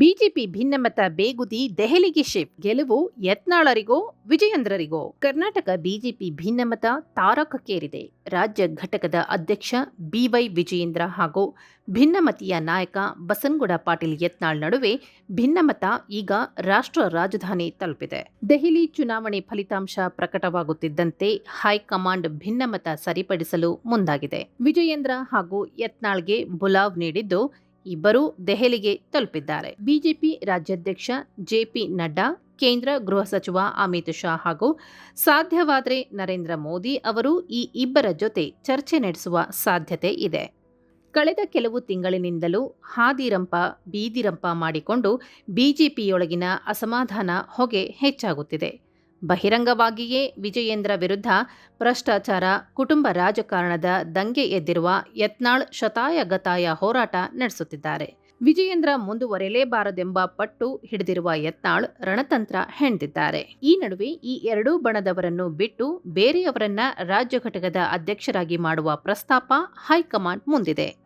BJP ಭಿನ್ನಮತ ಬೇಗುದಿ ದೆಹಲಿಗೆ shift, ಗೆಲುವು ಯತ್ನಾಳರಿಗೋ, ವಿಜಯೇಂದ್ರರಿಗೋ. ಕರ್ನಾಟಕ ಬಿಜೆಪಿ ಭಿನ್ನಮತ ತಾರಕಕ್ಕೇರಿದೆ. ರಾಜ್ಯ ಘಟಕದ ಅಧ್ಯಕ್ಷ ಬಿವೈ ವಿಜಯೇಂದ್ರ ಹಾಗೂ ಭಿನ್ನಮತೀಯ ನಾಯಕ ಬಸನಗೌಡ ಪಾಟೀಲ್ ಯತ್ನಾಳ್ ನಡುವೆ ಭಿನ್ನಮತ ಈಗ ರಾಷ್ಟ್ರ ರಾಜಧಾನಿ ತಲುಪಿದೆ. ದೆಹಲಿ ಚುನಾವಣೆ ಫಲಿತಾಂಶ ಪ್ರಕಟವಾಗುತ್ತಿದ್ದಂತೆ ಹೈಕಮಾಂಡ್ ಭಿನ್ನಮತ ಸರಿಪಡಿಸಲು ಮುಂದಾಗಿದೆ. ವಿಜಯೇಂದ್ರ ಹಾಗೂ ಯತ್ನಾಳ್ಗೆ ಬುಲಾವ್ ನೀಡಿದ್ದು ಇಬ್ಬರೂ ದೆಹಲಿಗೆ ತಲುಪಿದ್ದಾರೆ. ಬಿಜೆಪಿ ರಾಜ್ಯಾಧ್ಯಕ್ಷ ಜೆಪಿ ನಡ್ಡಾ, ಕೇಂದ್ರ ಗೃಹ ಸಚಿವ ಅಮಿತ್ ಶಾ ಹಾಗೂ ಸಾಧ್ಯವಾದರೆ ನರೇಂದ್ರ ಮೋದಿ ಅವರು ಈ ಇಬ್ಬರ ಜೊತೆ ಚರ್ಚೆ ನಡೆಸುವ ಸಾಧ್ಯತೆ ಇದೆ. ಕಳೆದ ಕೆಲವು ತಿಂಗಳಿನಿಂದಲೂ ಹಾದಿರಂಪ, ಬೀದಿರಂಪ ಮಾಡಿಕೊಂಡು ಬಿಜೆಪಿಯೊಳಗಿನ ಅಸಮಾಧಾನ ಹೊಗೆ ಹೆಚ್ಚಾಗುತ್ತಿದೆ. ಬಹಿರಂಗವಾಗಿಯೇ ವಿಜಯೇಂದ್ರ ವಿರುದ್ಧ ಭ್ರಷ್ಟಾಚಾರ, ಕುಟುಂಬ ರಾಜಕಾರಣದ ದಂಗೆ ಎದ್ದಿರುವ ಯತ್ನಾಳ್ ಶತಾಯಗತಾಯ ಹೋರಾಟ ನಡೆಸುತ್ತಿದ್ದಾರೆ. ವಿಜಯೇಂದ್ರ ಮುಂದುವರೆಯಲೇಬಾರದೆಂಬ ಪಟ್ಟು ಹಿಡಿದಿರುವ ಯತ್ನಾಳ್ ರಣತಂತ್ರ ಹೆಣೆದಿದ್ದಾರೆ. ಈ ನಡುವೆ ಈ ಎರಡೂ ಬಣದವರನ್ನು ಬಿಟ್ಟು ಬೇರೆಯವರನ್ನ ರಾಜ್ಯ ಘಟಕದ ಅಧ್ಯಕ್ಷರಾಗಿ ಮಾಡುವ ಪ್ರಸ್ತಾಪ ಹೈಕಮಾಂಡ್ ಮುಂದಿದೆ.